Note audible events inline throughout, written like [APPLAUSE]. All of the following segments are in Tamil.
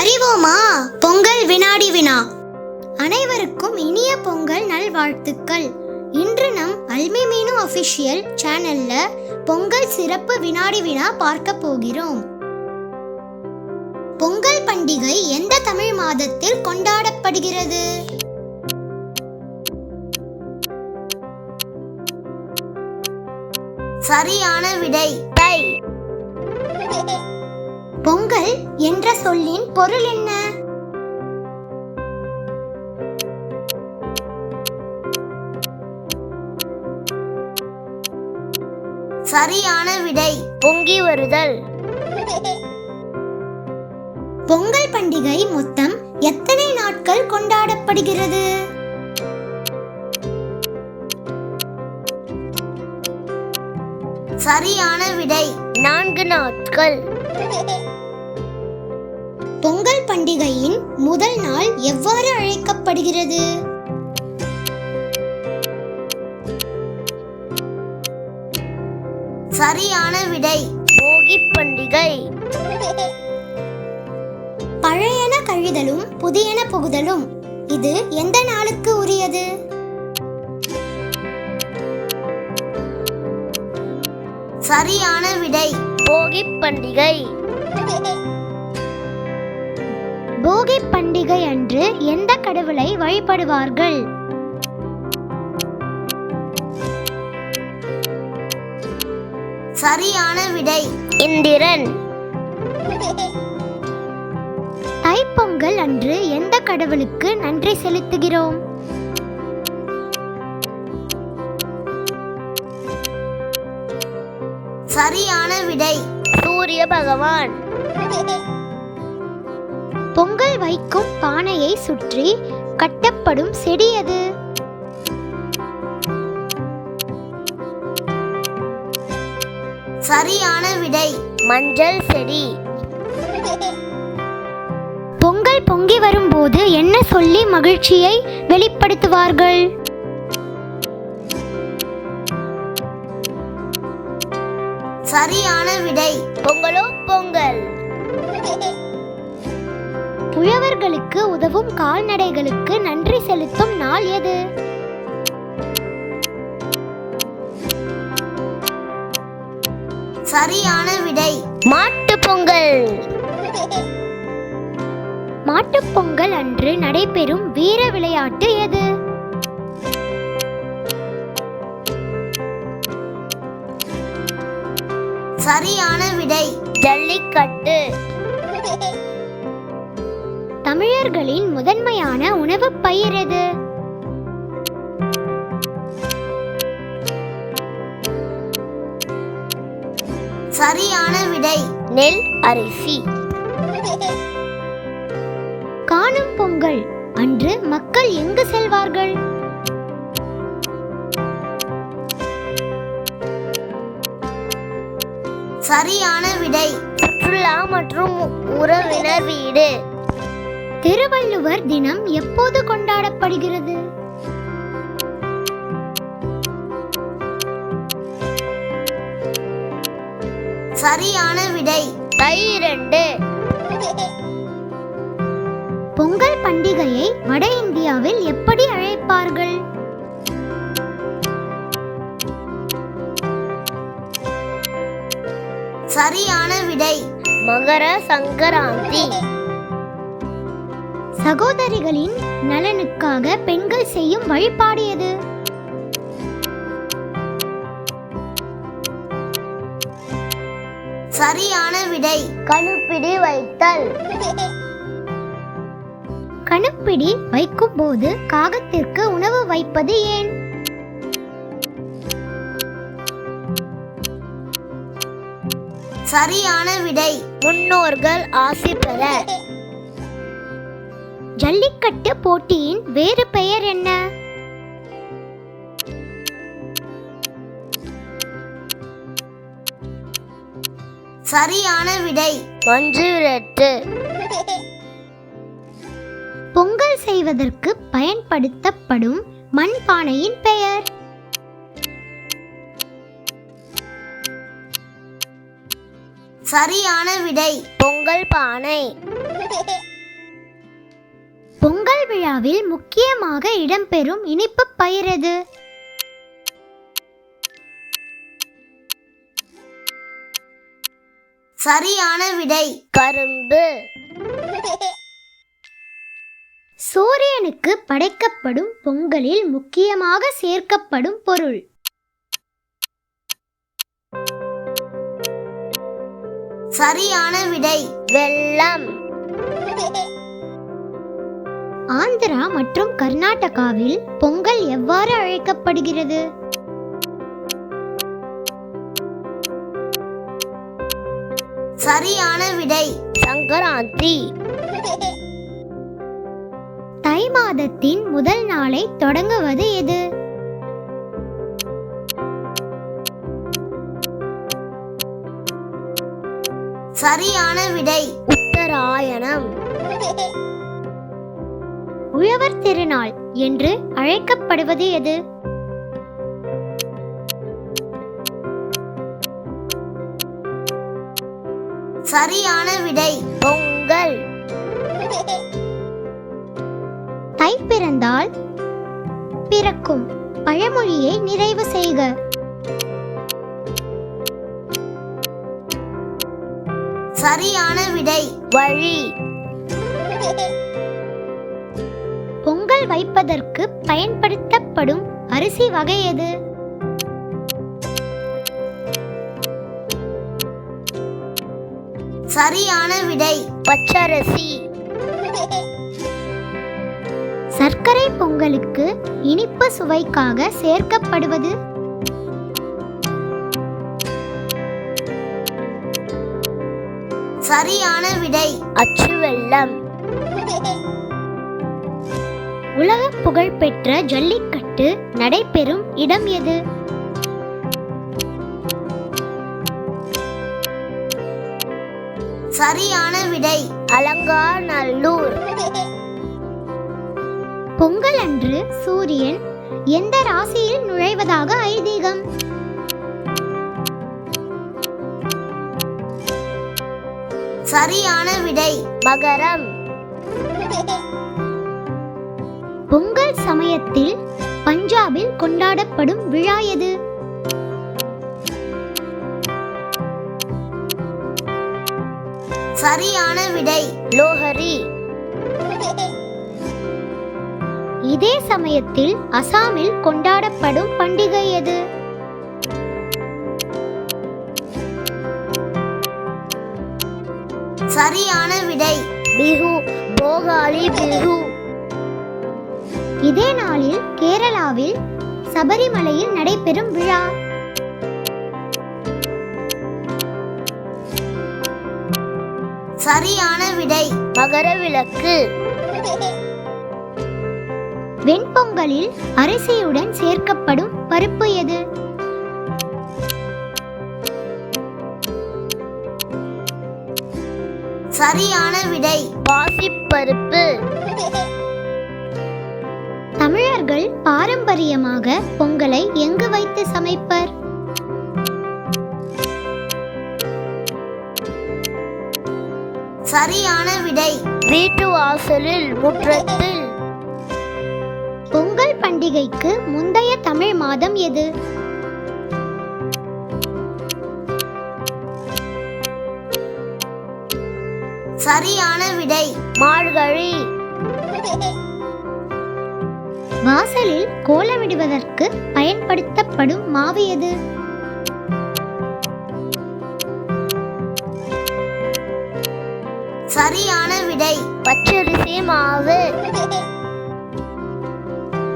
அறிவோமா? பொங்கல் வினாடி வினா. அனைவருக்கும் இனிய பொங்கல் நல்வாழ்த்துக்கள். இன்று நம் அல்மி மீனு அஃபிஷியல் சேனல்ல பொங்கல் சிறப்பு வினாடி வினா பார்க்க போகிறோம். பொங்கல் பண்டிகை எந்த தமிழ் மாதத்தில் கொண்டாடப்படுகிறது? சரியான விடை. பொங்கல் என்ற சொல்லின் பொருள் என்ன? சரியான விடை பொங்கி வருதல். பொங்கல் பண்டிகை மொத்தம் எத்தனை நாட்கள் கொண்டாடப்படுகிறது? சரியான விடை நான்கு நாட்கள். பொங்கல் பண்டிகையின் முதல் நாள் எவ்வாறு அழைக்கப்படுகிறது? சரியான விடை போகி பண்டிகை. பழையன கழிதலும் புதியன புகுதலும் இது எந்த நாளுக்கு உரியது? சரியான விடை போகி பண்டிகை. போகி பண்டிகை அன்று எந்த கடவுளை வழிபடுவார்கள்? சரியான விடை. இந்திரன். தைப்பொங்கல் அன்று எந்த கடவுளுக்கு நன்றி செலுத்துகிறோம்? சரியான விடை. சூரிய பகவான். பொங்கல் வைக்கும் பானையை சுற்றி கட்டப்படும் செடி எது? சரியான விடை மஞ்சள் செடி. பொங்கல் பொங்கி வரும்போது என்ன சொல்லி மகிழ்ச்சியை வெளிப்படுத்துவார்கள்? சரியான விடை பொங்கலோ பொங்கல். உழவர்களுக்கு உதவும் கால்நடைகளுக்கு நன்றி செலுத்தும் நாள் எது? சரியான விடை. மாட்டு பொங்கல். மாட்டுப் பொங்கல் அன்று நடைபெறும் வீர விளையாட்டு எது? சரியான விடை. ஜல்லிக்கட்டு. [LAUGHS] தமிழர்களின் முதன்மையான உணவுப் பயிர் எது? சரியான விடை. நெல் அரிசி. காணும் பொங்கல். அன்று மக்கள் எங்கு செல்வார்கள்? சரியான விடை. சுற்றுலா மற்றும் உறவினர் வீடு. திருவள்ளுவர் தினம் எப்போது கொண்டாடப்படுகிறது? சரியான விடை. தை இரண்டு பொங்கல் பண்டிகையை வட இந்தியாவில் எப்படி அழைப்பார்கள்? சரியான விடை. மகர சங்கராந்தி. சகோதரிகளின் நலனுக்காக பெண்கள் செய்யும் வழிபாடு எது? சரியான விடை. கணுப்பிடி வைத்தல். கணுப்பிடி வைக்கும் போது காகத்திற்கு உணவு வைப்பது ஏன்? சரியான விடை. முன்னோர்கள் ஆசி பெற. ஜல்லிக்கட்டு போட்டியின் வேறு பெயர் என்ன? சரியான விடை. விரட்டு. பொங்கல் செய்வதற்கு பயன்படுத்தப்படும் மண்பானையின் பெயர். சரியான விடை. பொங்கல் பானை. பொங்கல் விழாவில் முக்கியமாக இடம்பெறும் இனிப்பு பயிரது. சரியான விடை. கரும்பு. சூரியனுக்கு படைக்கப்படும் பொங்கலில் முக்கியமாக சேர்க்கப்படும் பொருள். சரியான விடை. வெள்ளம். ஆந்திரா மற்றும் கர்நாடகாவில் பொங்கல் எவ்வாறு அழைக்கப்படுகிறது? சரியான விடை சங்கராந்தி. தை மாதத்தின் முதல் நாளை தொடங்குவது எது? சரியான விடை உழவர் திருநாள் என்று அழைக்கப்படுவது எது? சரியான விடை. பொங்கல். தை பிறந்தால் பிறக்கும். பழமொழியை நிறைவு செய்க. சரியான விடை. வழி. வைப்பதற்கு பயன்படுத்தப்படும் அரிசி வகை எது? சரியான விடை. பச்சரிசி. சர்க்கரை பொங்கலுக்கு இனிப்பு சுவைக்காக சேர்க்கப்படுவது? சரியான விடை. அச்சு வெள்ளம். உலக புகழ்பெற்ற ஜல்லிக்கட்டு நடைபெறும் இடம் எது? சரியான விடை அலங்காநல்லூர். பொங்கல் அன்று சூரியன் எந்த ராசியில் நுழைவதாக ஐதீகம்? சரியான விடை மகரம். பொங்கல் சமயத்தில் பஞ்சாபில் கொண்டாடப்படும் விழா எது? சரியான விடை லோஹரி. இதே சமயத்தில் அசாமில் கொண்டாடப்படும் பண்டிகை எது? சரியான விடை பிஹு போகாலி பிஹு. இதே நாளில் கேரளாவில் சபரிமலையில் நடைபெறும் விழா. சரியான விடை மகர விளக்கு. வெண்பொங்கலில் அரிசியுடன் சேர்க்கப்படும் பருப்பு எது? சரியான விடை பாசிப்பருப்பு. தமிழர்கள் பாரம்பரியமாக பொங்கலை எங்கு வைத்து சமைப்பர்? சரியான விடை. வீட்டு வாசலில் முற்றத்தில். பொங்கல் பண்டிகைக்கு முந்தைய தமிழ் மாதம் எது? சரியான விடை. மார்கழி. வாசலில் கோலமிடுவதற்கு பயன்படுத்தப்படும் மாவு எது? சரியான விடை. பச்சரிசி மாவு.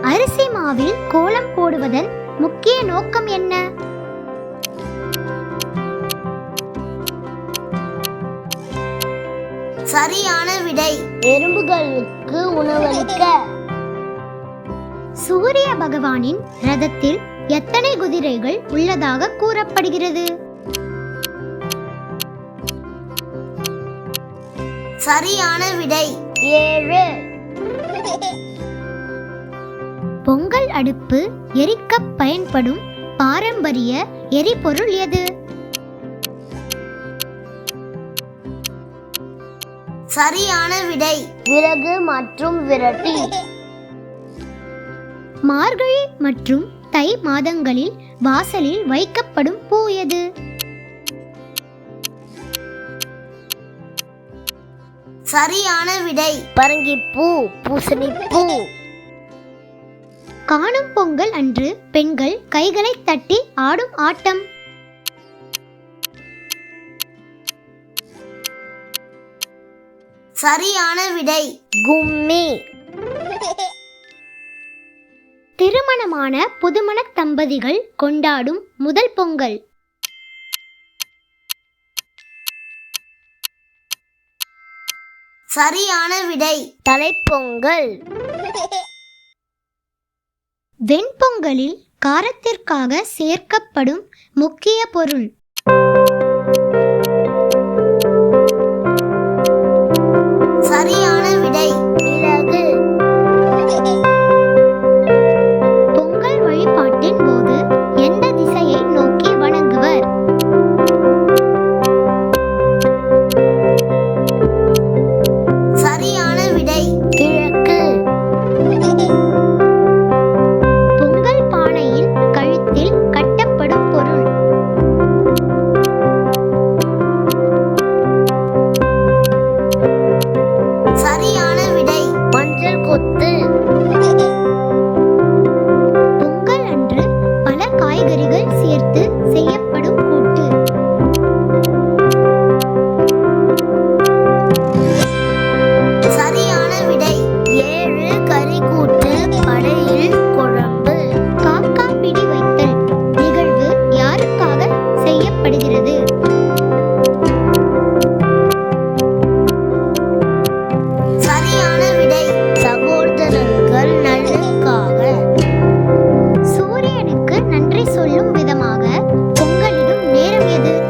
அரிசி மாவில் கோலம் போடுவதன் முக்கிய நோக்கம் என்ன? சரியான விடை. எறும்புகளுக்கு உணவளிக்க. சூரிய பகவானின் ரதத்தில் எத்தனை குதிரைகள் உள்ளதாக கூறப்படுகிறது? சரியான விடை. ஏழு. பொங்கல் அடுப்பு எரிக்கப் பயன்படும் பாரம்பரிய எரிபொருள் எது? சரியான விடை. விறகு மற்றும் விரட்டி. மார்கழி மற்றும் தை மாதங்களில் வாசலில் வைக்கப்படும் பூ எது? சரியான விடை. பரங்கிப்பூ பூசணிப்பூ. காணும் பொங்கல் அன்று பெண்கள் கைகளை தட்டி ஆடும் ஆட்டம். சரியான விடை. கும்மி. திருமணமான புதுமண தம்பதிகள் கொண்டாடும் முதல் பொங்கல். சரியான விடை. தலைப்பொங்கல். வெண்பொங்கலில் காரத்திற்காக சேர்க்கப்படும் முக்கிய பொருள். பொங்கலிடும் நேரம் எது?